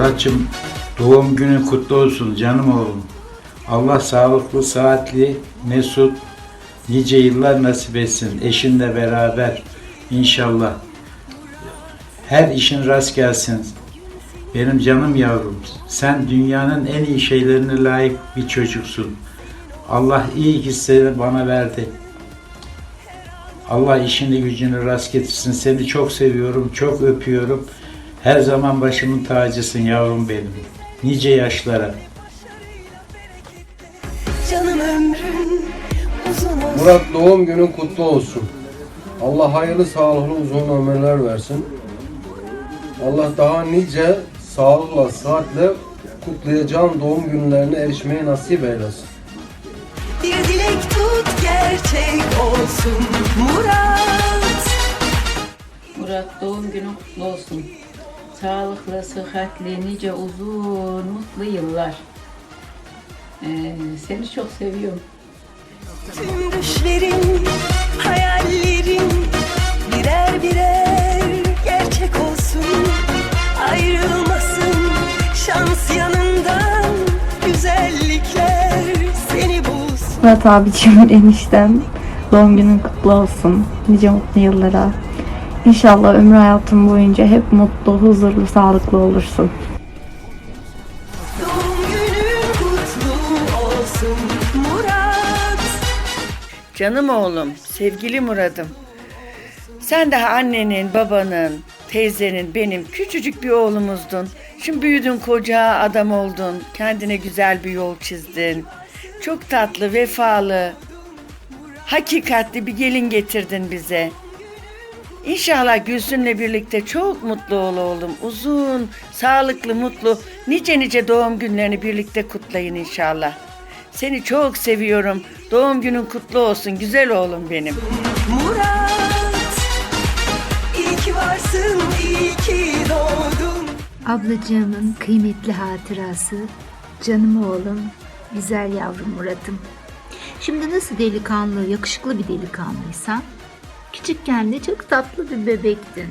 Muratçım doğum günün kutlu olsun canım oğlum. Allah sağlıklı, saatli, mesut, nice yıllar nasip etsin. Eşinle beraber inşallah. Her işin rast gelsin. Benim canım yavrum. Sen dünyanın en iyi şeylerine layık bir çocuksun. Allah iyi hisleri bana verdi. Allah işini gücünü rast getirsin. Seni çok seviyorum, çok öpüyorum. Her zaman başımın tacısın yavrum benim. Nice yaşlara. Canım ömrüm uzun olsun Murat doğum günün kutlu olsun. Allah hayırlı sağlıklı uzun ömürler versin. Allah daha nice sağlıkla, sıhhatle kutlayacağın doğum günlerine erişmeyi nasip eylesin. Bir dilek tut gerçek olsun Murat Murat doğum günün kutlu olsun. Sağlıklı, sıhhatli, nice uzun, mutlu yıllar. Ee, seni çok seviyorum. Tüm düşlerin, hayallerin birer birer gerçek olsun Ayrılmasın şans yanından güzellikler seni bulsun Murat abiciğim eniştem doğum günün kutlu olsun. Nice mutlu yıllara. İnşallah ömrü hayatın boyunca hep mutlu, huzurlu, sağlıklı olursun. Doğum günün kutlu olsun Murat Canım oğlum, sevgili Murat'ım. Sen daha annenin, babanın, teyzenin, benim küçücük bir oğlumuzdun. Şimdi büyüdün koca adam oldun. Kendine güzel bir yol çizdin. Çok tatlı, vefalı, hakikatli bir gelin getirdin bize. İnşallah Gülsün'le birlikte çok mutlu ol oğlum. Uzun, sağlıklı, mutlu, nice nice doğum günlerini birlikte kutlayın inşallah. Seni çok seviyorum. Doğum günün kutlu olsun güzel oğlum benim. Murat İyi ki varsın, iyi ki doğdun Ablacığımın kıymetli hatırası, canım oğlum, güzel yavrum Murat'ım. Şimdi nasıl delikanlı, yakışıklı bir delikanlıysan, küçükken de çok tatlı bir bebektin.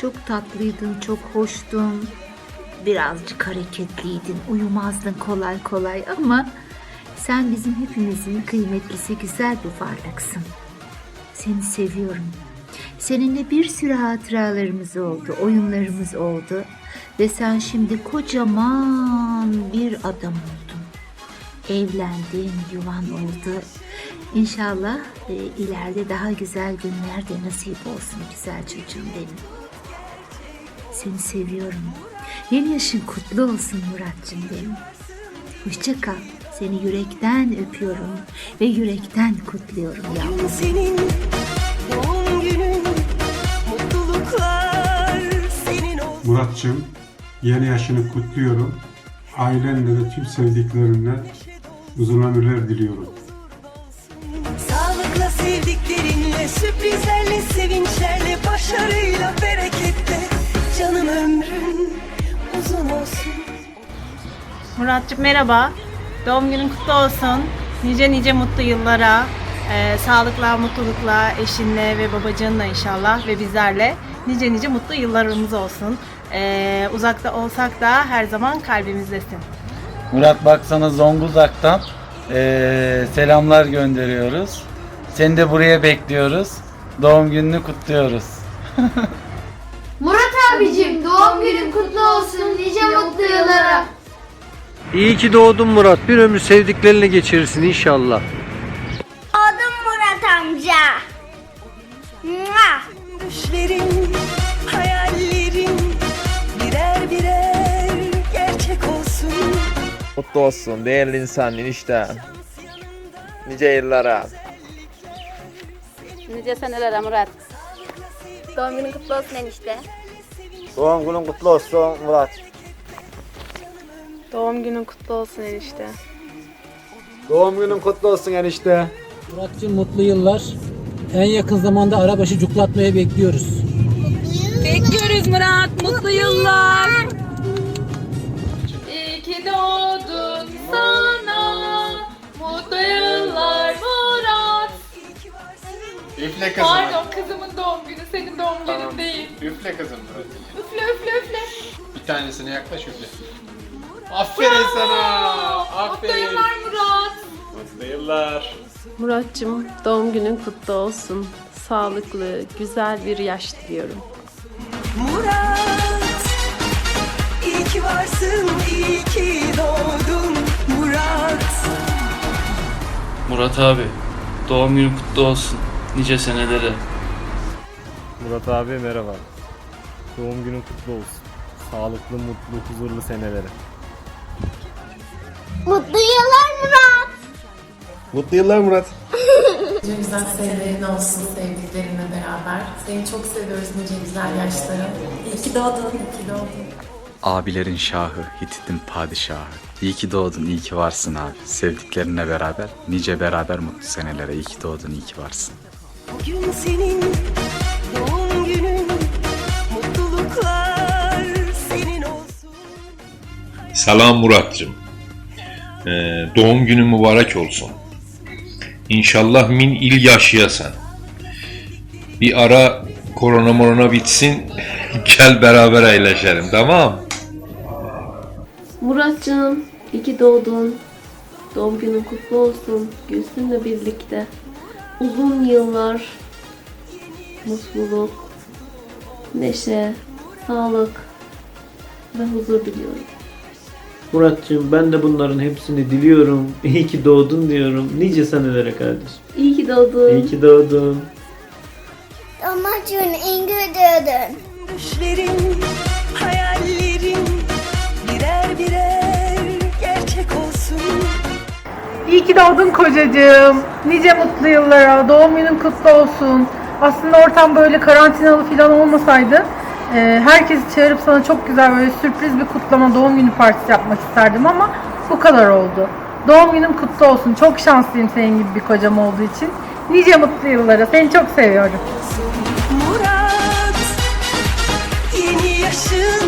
Çok tatlıydın, çok hoştun, birazcık hareketliydin, uyumazdın kolay kolay ama sen bizim hepimizin kıymetlisi güzel bir varlıksın. Seni seviyorum. Seninle bir sürü hatıralarımız oldu, oyunlarımız oldu ve sen şimdi kocaman bir adam oldun. Evlendin, yuvan oldu. İnşallah e, ileride daha güzel günler de nasip olsun güzel çocuğum benim. Seni seviyorum. Yeni yaşın kutlu olsun Muratcığım benim. Hoşça kal. Seni yürekten öpüyorum ve yürekten kutluyorum yavrum. Senin doğum günün Mutluluklar senin olsun Muratçım, yeni yaşını kutluyorum. Ailenle ve tüm sevdiklerinle uzun ömürler diliyorum. Sağlıkla sevdiklerinle Sürprizlerle sevinçlerle Başarıyla bereketle Canım ömrün uzun olsun Muratcığım merhaba. Doğum günün kutlu olsun. Nice nice mutlu yıllara, e, sağlıkla, mutlulukla, eşinle ve babacığınla inşallah ve bizlerle nice nice mutlu yıllarımız olsun. E, uzakta olsak da her zaman kalbimizdesin. Murat bak sana Zonguldak'tan eee, selamlar gönderiyoruz. Seni de buraya bekliyoruz. Doğum gününü kutluyoruz. Murat abicim doğum günün kutlu olsun nice mutlu yıllara. İyi ki doğdun Murat. Bir ömür sevdiklerinle geçirirsin inşallah. Adım Murat amca. Mua. Düşlerin, hayallerin Birer birer gerçek olsun Mutlu olsun değerli insan enişte. Nice yıllara. Nice senelere Murat. Doğum günün kutlu olsun enişte. Doğum günün kutlu olsun Murat. Doğum günün kutlu olsun enişte. Doğum günün kutlu olsun enişte. Muratcığım mutlu yıllar. En yakın zamanda arabaşı cuklatmaya bekliyoruz. Bekliyoruz Murat. Mutlu yıllar. İyi ki doğdun sana. Üfle Pardon kızımın doğum günü senin doğum günün değil. Üfle kızım. Üfle üfle üfle. bir tanesine yaklaş öyle. Aferin sana. Aferin. Murat. Mutlu yıllar. Murat'cığım doğum günün kutlu olsun. Sağlıklı, güzel bir yaş diliyorum. Murat İyi ki varsın, iyi ki doğdun Murat Murat abi, doğum günün kutlu olsun. Nice senelere. Murat abi merhaba. Doğum günün kutlu olsun. Sağlıklı, mutlu, huzurlu senelere. Mutlu yıllar Murat. Mutlu yıllar Murat. Nice güzel senelerin olsun sevdiklerinle beraber. Seni çok seviyoruz nice güzel yaşlara. İyi ki doğdun. İyi ki doğdun. Abilerin şahı, Hitit'in padişahı. İyi ki doğdun, iyi ki varsın abi. Sevdiklerinle beraber, nice beraber mutlu senelere. İyi ki doğdun, iyi ki varsın. Bugün senin doğum günün Mutluluklar senin olsun Selam Muratcığım. Ee, doğum günün mübarek olsun. İnşallah min il yaşayasan. Bir ara korona morona bitsin. Gel beraber eğleşelim tamam Murat'cığım iyi ki doğdun. Doğum günün kutlu olsun. Gülsün'le birlikte. Uzun yıllar mutluluk, neşe, sağlık ve huzur diliyorum. Muratcığım ben de bunların hepsini diliyorum. İyi ki doğdun diyorum. Nice senelere kardeşim. İyi ki doğdun. İyi ki doğdun. Amacın en güdüdün. Düşlerin, hayallerin Birer birer gerçek olsun İyi ki doğdun kocacığım. Nice mutlu yıllara. Doğum günün kutlu olsun. Aslında ortam böyle karantinalı falan olmasaydı e, herkesi çağırıp sana çok güzel böyle sürpriz bir kutlama doğum günü partisi yapmak isterdim ama bu kadar oldu. Doğum günün kutlu olsun. Çok şanslıyım senin gibi bir kocam olduğu için. Nice mutlu yıllara. Seni çok seviyorum. Murat Yeni yaşın